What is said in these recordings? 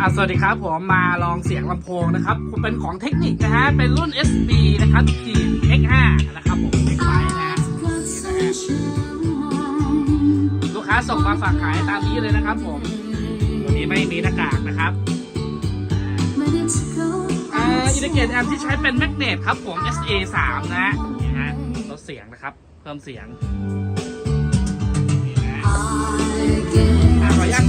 อะสวัสดีครับผมมาลองเสียงลำโพงนะครับเป็นของเทคนิคนะฮะ เป็นรุ่น SB นะครับขีด X5 นะครับผม X ไนะฮะลูกค้าส่งมาฝากขายตามนี้เลยนะครับผม ตัวนี้ไม่มีหน้ากากนะครับอ่าอินดิเกตแอมที่ใช้เป็นแมกเนตครับผม SA3 นะฮะนี่ฮะลดเสียงนะครับ เพิ่มเสียง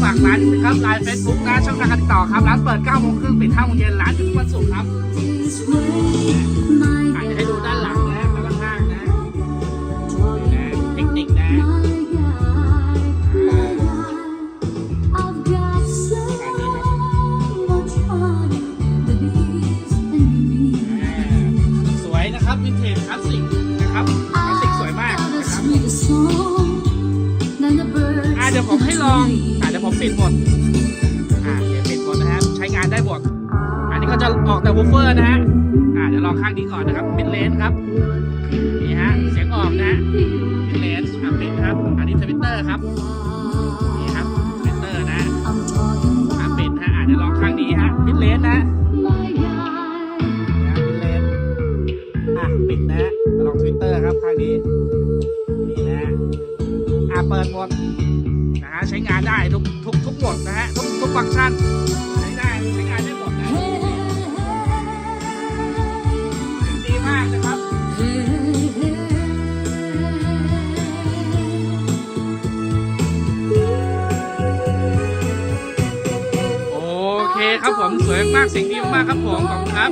ฝากร้านนิดนึงครับไลน์เฟซบุ๊กนะช่องทางการติดต่อครับร้านเปิด9โมงครึ่งปิด5โมงเย็นร้าน ดี๋ยวผมให้ลองอ่าเดี๋ยวผมปิดหมดอ่าเดี๋ยวปิดหมดนะครับใช้งานได้หมดอันนี้ก็จะออกแต่วูฟเฟอร์นะฮะอ่าเดี๋ยวลองข้างนี้ก่อนนะครับเป็นเลนครับนี่ฮะเสียงออกนะเป็นเลนอ่าปิดครับอันนี้ทวิตเตอร์ครับนี่ครับทวิตเตอร์นะอ่าปิดฮะอ่าเดี๋ยวลองข้างนี้ฮะปิดเลนนะนะเป็นเลนอะปิดนะลองทวิตเตอร์ครับข้างนี้นี่นะอะเปิดหมด ใช้งานได้ทุกทุกทุกหมดนะฮะทุกทุกฟังก์ชันใช้ได้ใช้งานได้หมดนะเสียงดีมากนะครับโอเคครับผมสวยมากเสียงดีมากครับผมขอบคุณครับ